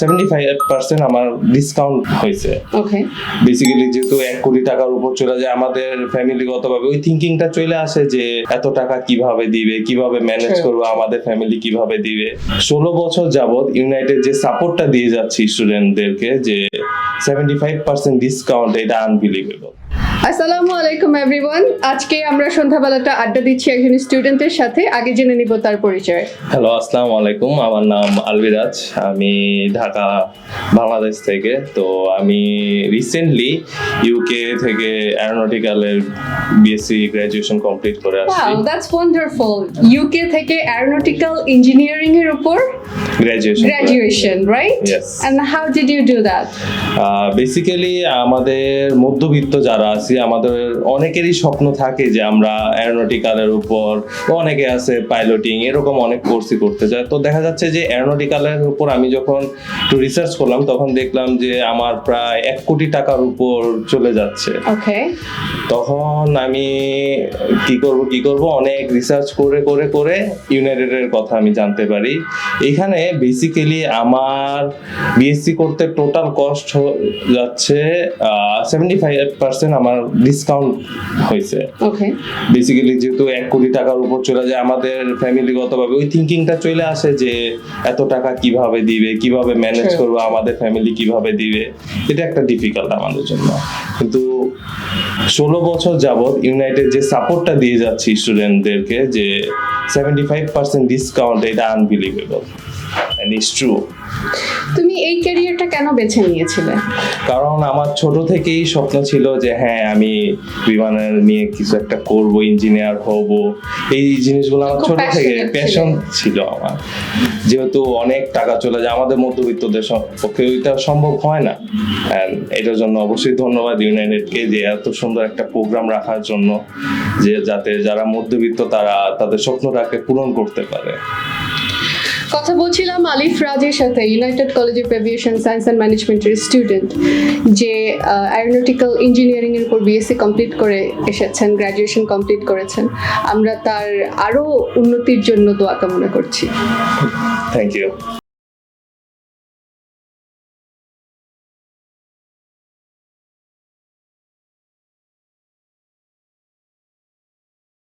Seventy five percent আমার discount হয়েছে। Okay basically যেহেতু এক কোটি টাকার উপর চলে যায় আমাদের ফ্যামিলিগতভাবে ওই থিঙ্কিংটা চলে আসে যে এত টাকা কীভাবে দিবে কীভাবে ম্যানেজ. করব আমাদের ফ্যামিলি কীভাবে দিবে। ষোলো বছর যাবত ইউনাইটেড যে সাপোর্টটা দিয়ে যাচ্ছি স্টুডেন্টদেরকে যে সেভেন্টি ফাইভ পার্সেন্ট ডিসকাউন্ট এটা আনবিলিভেবল আসসালামু আলাইকুম এভরিওয়ান আজকে আমরা সন্ধ্যাবেলাটা আড্ডা দিচ্ছি একজন স্টুডেন্টের সাথে। আগে জেনে নিব তার পরিচয়। হ্যালো আসসালামু আলাইকুম। আমার নাম আলবিরাজ। আমি ঢাকা বাংলাদেশ থেকে। তো আমি রিসেন্টলি ইউকে থেকে অ্যারোনটিক্যালের বিএসসি গ্রাজুয়েশন কমপ্লিট করে আসছি। দ্যাটস ওয়ান্ডারফুল ইউকে থেকে অ্যারোনটিক্যাল ইঞ্জিনিয়ারিং এর উপর? Graduation graduation right Yes. And how did you do that basically আমাদের মধ্যবিত্ত যারা আছি আমাদের অনেকেরই স্বপ্ন থাকে যে আমরা অ্যারোনটিক্যালের উপর অনেকে আছে পাইলটিং এরকম অনেক কোর্সই করতে চায় তো দেখা যাচ্ছে যে অ্যারোনটিক্যালের উপর আমি যখন একটু রিসার্চ করলাম তখন দেখলাম যে আমার প্রায় এক কোটি টাকার উপর চলে যাচ্ছে। ওকে তখন আমি কি করব কি করব? অনেক রিসার্চ করে করে করে ইউনাইটেডের কথা আমি জানতে পারি। এখানে বেসিক্যালি আমার বিএসসি করতে টোটাল কস্ট যাচ্ছে সেভেন্টি ফাইভ পার্সেন্ট আমার ডিসকাউন্ট হয়েছে। বেসিক্যালি যেহেতু এক কোটি টাকার উপর চলে যায় আমাদের ফ্যামিলিগতভাবে ওই থিঙ্কিংটা চলে আসে যে এত টাকা কীভাবে দিবে কীভাবে ম্যানেজ করব আমাদের ফ্যামিলি কীভাবে দিবে এটা একটা ডিফিকাল্ট আমাদের জন্য। কিন্তু ষোলো বছর যাবত ইউনাইটেড যে সাপোর্টটা দিয়ে যাচ্ছি স্টুডেন্টদেরকে যে সেভেন্টি ফাইভ পার্সেন্ট ডিসকাউন্ট এটা আনবিলিভেবল ট্রু তুমি এই ক্যারিয়ারটা কেন বেছে নিয়েছিলে? কারণ আমার ছোট থেকেই স্বপ্ন ছিল যে হ্যাঁ আমি বিমানের নিয়ে কিছু একটা করব ইঞ্জিনিয়ার হব। এই জিনিসগুলো আমার ছোট থেকে প্যাশন ছিল আমার। যেহেতু অনেক টাকা চলে যায় আমাদের মধ্যবিত্তদের পক্ষে ওইটা সম্ভব হয় না। এটার জন্য অবশ্যই ধন্যবাদ ইউনাইটেডকে যে এত সুন্দর একটা প্রোগ্রাম রাখার জন্য যে যাতে যারা মধ্যবিত্ত তারা তাদের স্বপ্নটাকে পূরণ করতে পারে। কথা বলছিলাম আলিফ রাজের সাথে United College of Aviation Science and ম্যানেজমেন্টের স্টুডেন্ট যে অ্যারোনটিক্যাল ইঞ্জিনিয়ারিং এর উপর বিএসসি কমপ্লিট করে এসেছেন গ্র্যাজুয়েশন কমপ্লিট করেছেন। আমরা তার আরও উন্নতির জন্য দোয়া কামনা করছি। Thank you